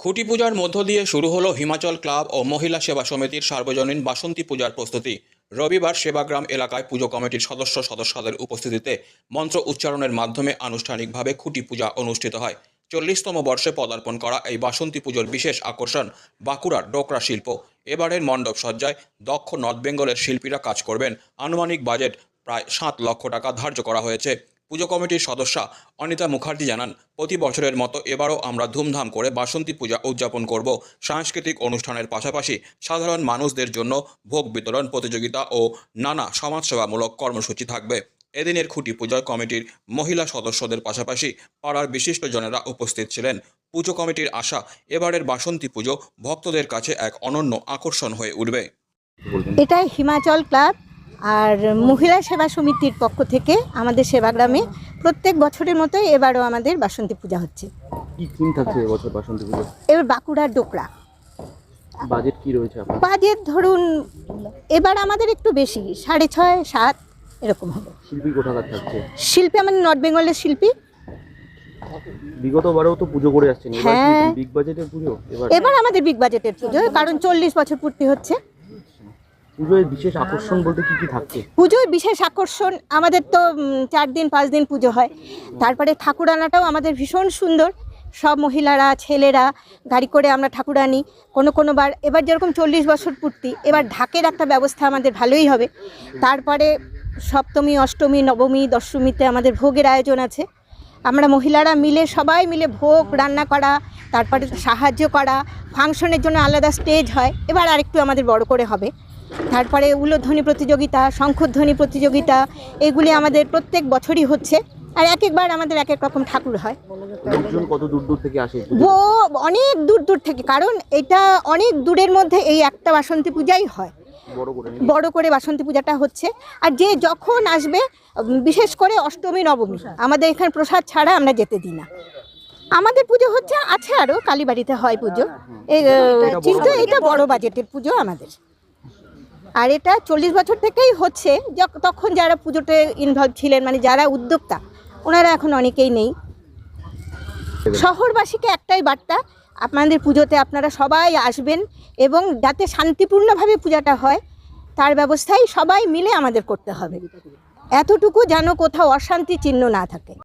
খুঁটি পূজার মধ্য দিয়ে শুরু হলো হিমাচল ক্লাব ও মহিলা সেবা সমিতির সার্বজনীন বাসন্তী পূজার প্রস্তুতি। রবিবার সেবাগ্রাম এলাকায় পুজো কমিটির সদস্য সদস্যদের উপস্থিতিতে মন্ত্র উচ্চারণের মাধ্যমে আনুষ্ঠানিকভাবে খুঁটি পূজা অনুষ্ঠিত হয়। চল্লিশতম বর্ষে পদার্পণ করা এই বাসন্তী পুজোর বিশেষ আকর্ষণ বাঁকুড়ার ডোকরা শিল্প। এবারের মণ্ডপ সজ্জায় দক্ষ নর্থ বেঙ্গলের শিল্পীরা কাজ করবেন। আনুমানিক বাজেট প্রায় সাত লক্ষ টাকা ধার্য করা হয়েছে। পুজো কমিটির সদস্যা অনিতা মুখার্জি জানান, প্রতি বছরের মতো এবারও আমরা ধুমধাম করে বাসন্তী পূজা উদযাপন করব। সাংস্কৃতিক অনুষ্ঠানের পাশাপাশি সাধারণ মানুষদের জন্য ভোগ বিতরণ প্রতিযোগিতা ও নানা সমাজসেবামূলক কর্মসূচি থাকবে। এদিনের খুঁটি পূজায় কমিটির মহিলা সদস্যদের পাশাপাশি পাড়ার বিশিষ্টজনেরা উপস্থিত ছিলেন। পুজো কমিটির আশা, এবারের বাসন্তী পুজো ভক্তদের কাছে এক অনন্য আকর্ষণ হয়ে উঠবে। এটা হিমাচল ক্লাব। আর মহিলা সেবা সমিতির পক্ষ থেকে আমাদের সেবাগ্রামে প্রত্যেক বছরের মতোই এবারও আমাদের বাসন্তী পূজা হচ্ছে। কি থিম থাকছে এবছর বাসন্তী পুজো এবার বাঁকুড়ার ডোকরা। বাজেট কি রয়েছে আপনার? বাজেট ধরুন এবার আমাদের একটু বেশি সাড়ে ছয় সাত এরকম হবে। শিল্পী কোথাকার থাকছে? শিল্পী আমাদের নর্থ বেঙ্গলের শিল্পী। বিগতবারেও তো পুজো করে আসছেন এবার হ্যাঁ। বিগ বাজেটের পুজো? এবার এবার আমাদের বিগ বাজেটের পুজো কারণ চল্লিশ বছর পূর্তি হচ্ছে। পুজোয় বিশেষ আকর্ষণ বলতে কি কি থাকছে? পুজোর বিশেষ আকর্ষণ আমাদের তো চার দিন, পাঁচ দিন পুজো হয়। তারপরে ঠাকুর আনাটাও আমাদের ভীষণ সুন্দর। সব মহিলারা, ছেলেরা গাড়ি করে আমরা ঠাকুর আনি কোনো কোনো বার, এবার যেরকম চল্লিশ বছর পূর্তি, এবার ঢাকের একটা ব্যবস্থা আমাদের ভালোই হবে। তারপরে সপ্তমী, অষ্টমী, নবমী, দশমীতে আমাদের ভোগের আয়োজন আছে। আমরা মহিলারা মিলে সবাই মিলে ভোগ রান্না করা তারপরে সাহায্য করা ফাংশনের জন্য আলাদা স্টেজ হয়। এবার আরেকটু আমাদের বড় করে হবে। তারপরে উলোধ্বনি প্রতিযোগিতা শঙ্খধ্বনি প্রতিযোগিতা এগুলি আমাদের প্রত্যেক বছরই হচ্ছে। আর এক একবার আমাদের এক এক রকম ঠাকুর হয়। কত দূর দূর থেকে আসে? ও অনেক দূর দূর থেকে। কারণ এটা অনেক দূরের মধ্যে এই একটা বাসন্তী পূজাই হয়। বড় করে বাসন্তী পূজাটা হচ্ছে। আর যে যখন আসবে বিশেষ করে অষ্টমী নবমী আমাদের এখানে প্রসাদ ছাড়া আমরা যেতে দিই না। আমাদের পুজো হচ্ছে আছে আরও কালীবাড়িতে হয় পুজো। কিন্তু এটা বড় বাজেটের পুজো আমাদের। আর এটা চল্লিশ বছর থেকেই হচ্ছে তখন যারা পুজোতে ইনভলভ ছিলেন মানে যারা উদ্যোক্তা ওনারা এখন অনেকেই নেই। শহরবাসীকে একটাই বার্তা আপনাদের পুজোতে আপনারা সবাই আসবেন এবং যাতে শান্তিপূর্ণভাবে পূজাটা হয়, তার ব্যবস্থাই সবাই মিলে আমাদের করতে হবে। এতটুকু যেন কোথাও অশান্তি চিহ্ন না থাকে।